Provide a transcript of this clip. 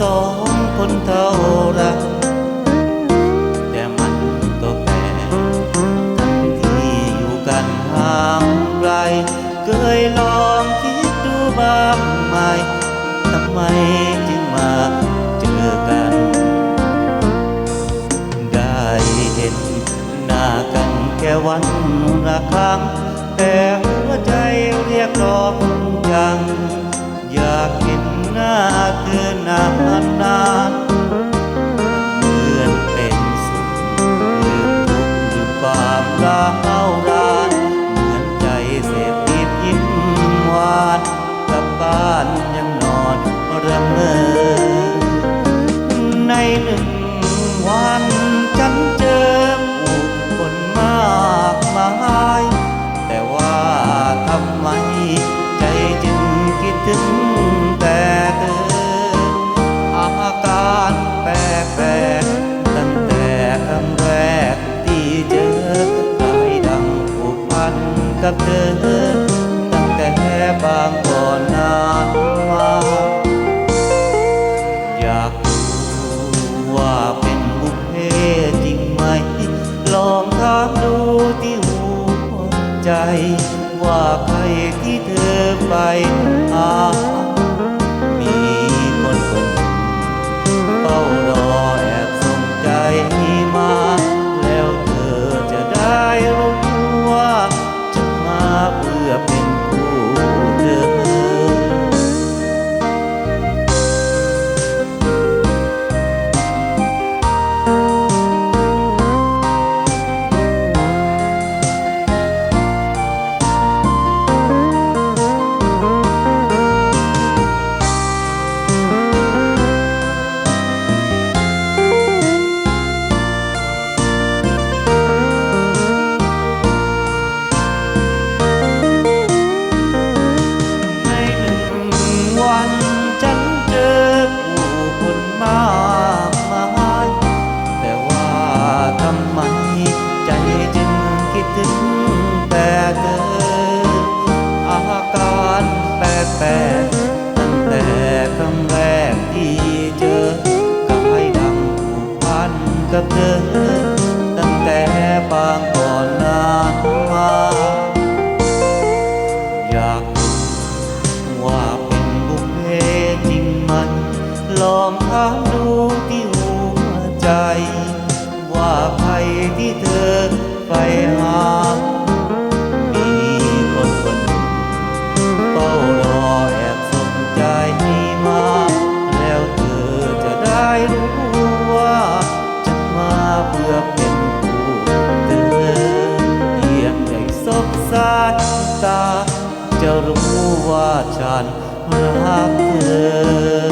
สองคนเท่าไรแต่มันก็แปลกทั้งที่อยู่กันห่างไกล เคยลองคิดดูบ้างไหมทำไมจึงมาเจอกัน ได้เห็นหน้ากันแค่วันละครั้ง ถึงแต่เธออาการแปลกๆตั้งแต่ครั้งแรกที่เจอใจดังผูกพันกับเธอตั้งแต่บางก่อนนานมาอยากรู้ว่าเป็นบุพเพจริงไหม ลองถามดูที่หัวใจว่าใครที่เธอไป ห กับเธอ ตั้งแต่บางก่อนนานมา อยากว่าเป็นบุพเพจริงไหมลองถามดูที่หัวใจ ว่าใครที่เธอไปหา ตา จะรู้ว่าฉันรักเธอ